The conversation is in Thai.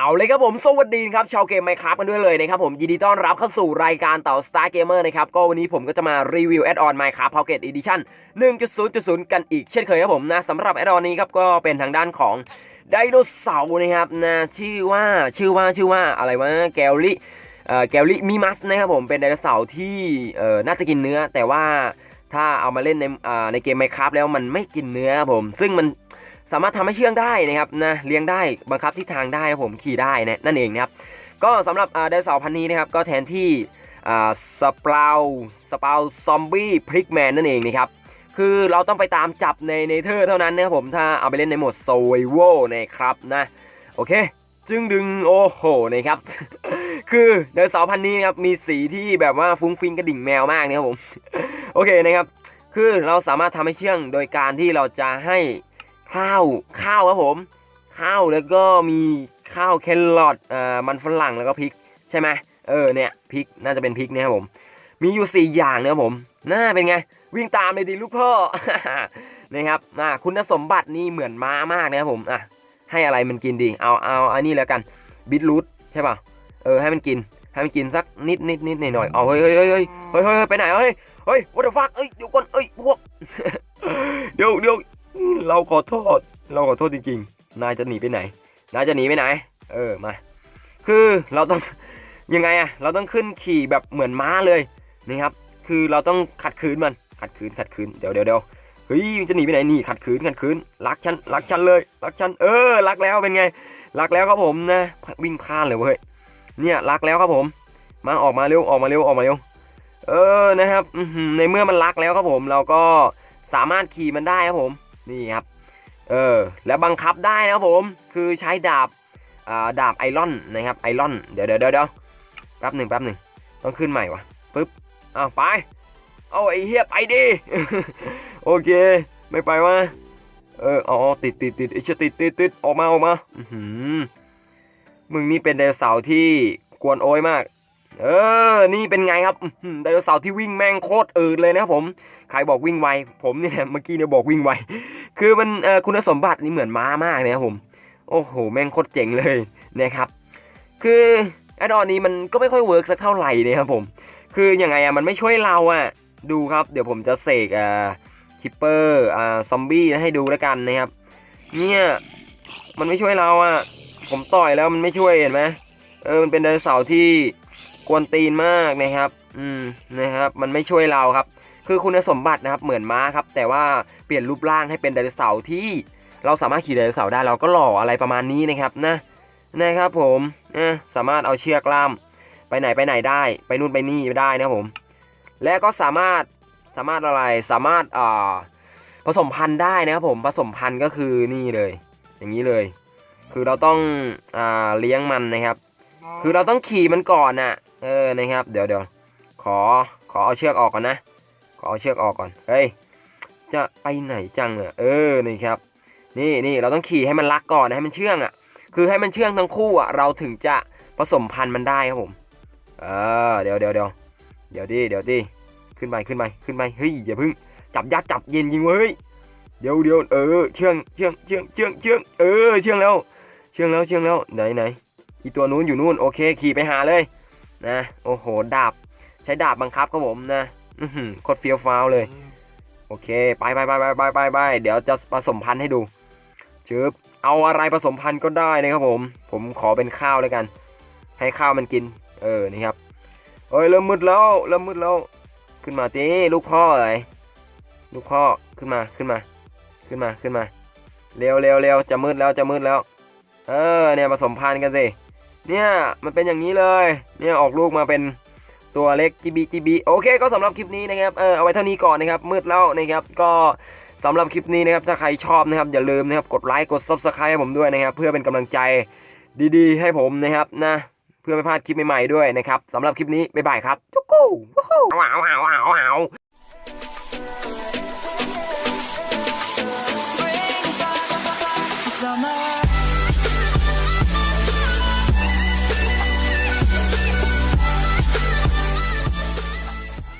เอาเลยครับผมสวัสดีครับชาวเกมไมครับกันด้วยเลยนะครับผมยินดีต้อนรับเข้าสู่รายการเต่า Star Gamer นะครับก็วันนี้ผมก็จะมารีวิวแอดออน Minecraft Pocket Edition 1.0.0 กันอีกเช่นเคยครับผมนะสำหรับแอดออนนี้ครับก็เป็นทางด้านของไดโนเสาร์นะครับนะชื่อว่าชื่อว่าชื่อว่าอะไรวะแกลลี่เอ่อแกลลี่มิมัสนะครับผมเป็นไดโนเสาร์ที่เอ่อน่าจะกินเนื้อ แต่ว่าถ้าเอามาเล่นในอ่าในเกม Minecraft แล้วมันไม่กินเนื้อครับผม ซึ่งมัน สามารถทำให้เชื่องได้นะครับนะเลี้ยงได้บังคับทิศทางได้ครับผมขี่ได้นะนั่นเองนะครับก็สำหรับไดโนเสาร์พันนี้นะครับก็แทนที่อ่าสปาวสปาวซอมบี้พริกแมนนั่นเองนะครับคือเราต้องไปตามจับในเนเธอร์เท่านั้นนะครับผมถ้าเอาไปเล่นในโหมดโซเวนะครับนะโอเค จึงดึงโอ้โหนะครับ คือไดโนเสาร์พันนี้นะครับมีสีที่แบบว่าฟุ้งฟิ้งกระดิ่งแมวมากนะครับผมโอเคนะครับคือเราสามารถทำให้เชื่องโดยการที่เราจะให้ ข้าวข้าวครับผม ข้าวแล้วก็มีข้าวแครอทอ่ามันฝรั่งแล้วก็พริกใช่ไหมเออเนี่ยพริกน่าจะเป็นพริกเนะครับผมมีอยู่สี่อย่างนะครับผมน่าเป็นไง วิ่งตามเลยดิลูกพ่อนะครับอ่าคุณสมบัตินี่เหมือนม้ามากนะครับผมอะให้อะไรมันกินดีเอาเอาอันนี้แล้วกันบิทรูทใช่ป่ะเออให้มันกินให้มันกินสักนิดนิดนิดหน่อยหน่อยเอาเฮ้ยเฮ้ยเฮ้ยเฮ้ยเฮ้ยเฮ้ยไปไหนเฮ้ยเฮ้ย what the fuck เอ้ยเดี๋ยวก่อนเอ้ยพวกเดี๋ยวเดี๋ยว เราขอโทษ เราขอโทษจริงๆ นายจะหนีไปไหน นายจะหนีไปไหน เออ มา คือเราต้องยังไงอะเราต้องขึ้นขี่แบบเหมือนม้าเลยนี่ครับ คือเราต้องขัดขืนมัน ขัดขืนขัดขืน เดี๋ยวเดี๋ยวเดี๋ยวเฮ้ยมันจะหนีไปไหนนี่ขัดขืนขัดขืน รักฉันรักฉันเลย รักฉัน เออ รักแล้วเป็นไง รักแล้วครับผมนะ วิ่งพลาดเลยเว้ย เนี่ยรักแล้วครับผม มาออกมาเร็วออกมาเร็วออกมาเร็ว เออนะครับในเมื่อมันรักแล้วครับผม เราก็สามารถขี่มันได้ครับผม นี่ครับ เออ แล้วบังคับได้นะครับผม คือใช้ดาบอ่าดาบไอรอนนะครับ ไอรอนเดี๋ยวเดี๋ยวเดี๋ยวเดี๋ยวแป๊บหนึ่งแป๊บหนึ่งต้องขึ้นใหม่วะปึ๊บอ้าวไป เอาไอเฮียไปดิ โอเค ไม่ไปวะ เอออ๋อติดติดติดไอเชติดติดติดออกมาออกมา อืมึงนี่เป็นไดโนเสาร์ที่กวนโอยมาก เออ นี่เป็นไงครับไดโนเสาร์ที่วิ่งแม่งโคตรอืดเลยนะครับผม ใครบอกวิ่งไว ผมเนี่ยเมื่อกี้เนี่ยบอกวิ่งไว คือมันคุณสมบัตินี่เหมือนม้ามากเลยครับผม โอ้โห แม่งโคตรเจ๋งเลยนะครับ คือแอดออนนี้มันก็ไม่ค่อยเวิร์กสักเท่าไหร่นะครับผม คือยังไงอะมันไม่ช่วยเราอะดูครับ เดี๋ยวผมจะเสกอ่าคิปเปอร์อ่าซอมบี้ให้ดูแล้วกันนะครับ เนี่ยมันไม่ช่วยเราอะผมต่อยแล้วมันไม่ช่วยเห็นไหมเออ มันเป็นไดโนเสาร์ที่ กวนตีนมากนะครับ อืมนะครับ มันไม่ช่วยเราครับ คือคุณสมบัตินะครับเหมือนม้าครับ แต่ว่าเปลี่ยนรูปร่างให้เป็นไดโนเสาร์ที่เราสามารถขี่ไดโนเสาร์ได้เราก็หล่ออะไรประมาณนี้นะครับนะนะครับผมนะสามารถเอาเชือกล่ามไปไหนไปไหนได้ ไปนู่นไปนี่ได้นะครับผม และก็สามารถสามารถอะไรสามารถอ่าผสมพันธุ์ได้นะครับผมผสมพันธุ์ก็คือนี่เลย อย่างนี้เลย คือเราต้องอ่าเลี้ยงมันนะครับ คือเราต้องขี่มันก่อนน่ะ เออนะครับ เดี๋ยวเดี๋ยวขอขอเอาเชือกออกก่อนนะ ขอเอาเชือกออกก่อนเฮ้ยจะไปไหนจังเนี่ยเออนี่ครับ นี่นี่เราต้องขี่ให้มันรักก่อนนะให้มันเชื่องอะ คือให้มันเชื่องทั้งคู่อะเราถึงจะผสมพันธุ์มันได้ครับผมเออเดี๋ยวเดี๋ยวเดี๋ยวเดี๋ยวดิเดี๋ยวดิขึ้นไปขึ้นไปขึ้นไปเฮ้ยอย่าเพึ่งจับยัดจับเย็นยิงเว้ยเดี๋ยวเดี๋ยวเออเชื่องเชื่องเชื่องเชื่องเชื่องเออเชื่องแล้ว เชื่องแล้วเชื่องแล้วไหนไหนอีตัวนู้นอยู่นู่นโอเคขี่ไปหาเลย นะ โอ้โห ดาบ ใช้ดาบบังคับครับผมนะ อือหือโคตรเฟี้ยวฟ้าวเลย โอเค ไปไปไปไปไปไปไปเดี๋ยวจะผสมพันธุ์ให้ดูชืบเอาอะไรผสมพันธุ์ก็ได้นะครับผม ผมขอเป็นข้าวแล้วกัน ให้ข้าวมันกิน เออ นี่ครับ เอ้ย เริ่มมืดแล้ว เริ่มมืดแล้ว ขึ้นมาตีลูกพ่อเลยลูกพ่อ ขึ้นมา ขึ้นมา ขึ้นมา ขึ้นมา เร็วเร็วเร็วจะมืดแล้ว จะมืดแล้ว เออ เนี่ยผสมพันธุ์กันสิ เนี่ยมันเป็นอย่างนี้เลยเนี่ยออกลูกมาเป็นตัวเล็กจีบีจีบีโอเคก็สำหรับคลิปนี้นะครับเออเอาไว้เท่านี้ก่อนนะครับมืดแล้วนะครับก็สำหรับคลิปนี้นะครับถ้าใครชอบนะครับอย่าลืมนะครับกดไลค์กด subscribe ให้ผมด้วยนะครับ เพื่อเป็นกำลังใจดีๆ ให้ผมนะครับนะเพื่อไม่พลาดคลิปใหม่ๆด้วยนะครับสำหรับคลิปนี้บ๊ายบายครับจุ๊กกู้ว้าวว้าวว้าว